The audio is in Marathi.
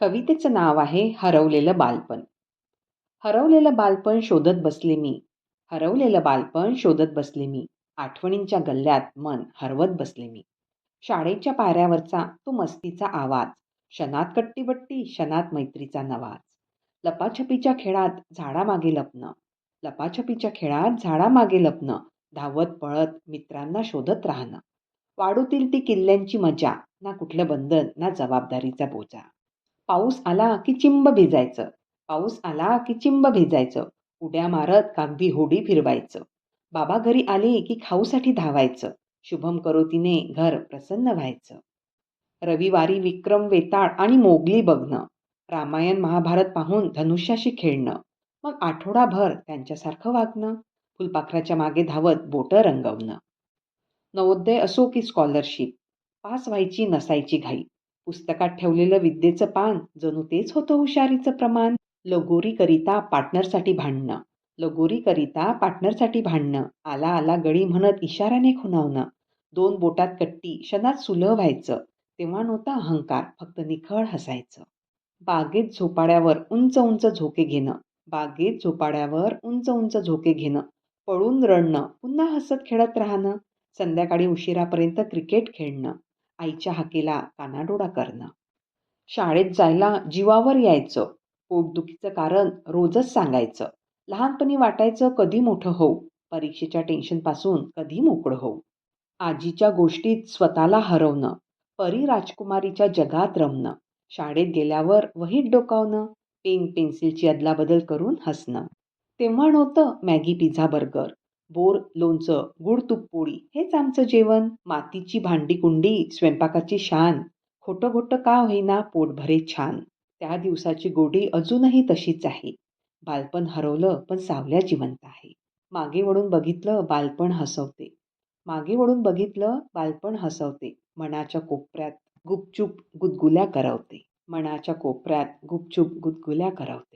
कवितेचं नाव आहे हरवलेलं बालपण. हरवलेलं बालपण शोधत बसले मी. हरवलेलं बालपण शोधत बसले मी. आठवणींच्या गल्ल्यात मन हरवत बसले मी. शाळेच्या पायऱ्यावरचा तो मस्तीचा आवाज क्षणात कट्टीबट्टी क्षणात मैत्रीचा नवाज. लपाछपीच्या खेळात झाडामागे लपणं. लपाछपीच्या खेळात झाडामागे लपणं. धावत पळत मित्रांना शोधत राहणं. वाढूतील ती किल्ल्यांची मजा ना कुठलं बंधन ना जबाबदारीचा बोजा. पाऊस आला की चिंब भिजायचं. पाऊस आला की चिंब भिजायचं. उड्या मारत कागदी होडी फिरवायचं. बाबा घरी आले की खाऊसाठी धावायचं. शुभम करोतीने घर प्रसन्न व्हायचं. रविवारी विक्रम वेताळ आणि मोगली बघणं. रामायण महाभारत पाहून धनुष्याशी खेळणं. मग आठवडाभर त्यांच्यासारखं वागणं. फुलपाखराच्या मागे धावत बोटं रंगवणं. नवोदय असो की स्कॉलरशिप पास व्हायची नसायची घाई. पुस्तकात ठेवलेलं विद्येचं पान जणू तेच होतं हुशारीचं प्रमाण. लगोरीकरिता पार्टनरसाठी भांडणं. लगोरीकरिता पार्टनरसाठी भांडणं. आला आला गळी म्हणत इशाऱ्याने खुणावणं. दोन बोटात कट्टी क्षणात सुलह व्हायचं. तेव्हा नव्हता अहंकार फक्त निखळ हसायचं. बागेत झोपाड्यावर उंच उंच झोके घेणं. बागेत झोपाड्यावर उंच उंच झोके घेणं. पळून रडणं. पुन्हा हसत खेळत राहणं. संध्याकाळी उशिरापर्यंत क्रिकेट खेळणं. आईच्या हाकेला कानाडोळा करणं. शाळेत जायला जीवावर यायचं. पोटदुखीचं कारण रोजच सांगायचं. लहानपणी वाटायचं कधी मोठं होऊ. परीक्षेच्या टेन्शनपासून कधी मोकळं होऊ. आजीच्या गोष्टीत स्वतःला हरवणं. परी राजकुमारीच्या जगात रमणं. शाळेत गेल्यावर वहीत डोकावणं. पेन पेन्सिलची अदलाबदल करून हसणं. तेव्हा नव्हतं मॅगी पिझ्झा बर्गर. बोर लोणचं गुड तुपपोळी हेच आमचं जेवण. मातीची भांडी कुंडी स्वयंपाकाची शान. खोटं खोटं का होईना पोटभरे छान. त्या दिवसाची गोडी अजूनही तशीच आहे. बालपण हरवलं पण सावल्या जिवंत आहे. मागे वळून बघितलं बालपण हसवते. मागे वळून बघितलं बालपण हसवते. मनाच्या कोपऱ्यात गुपचूप गुदगुल्या करवते. मनाच्या कोपऱ्यात गुपचूप गुदगुल्या करवते.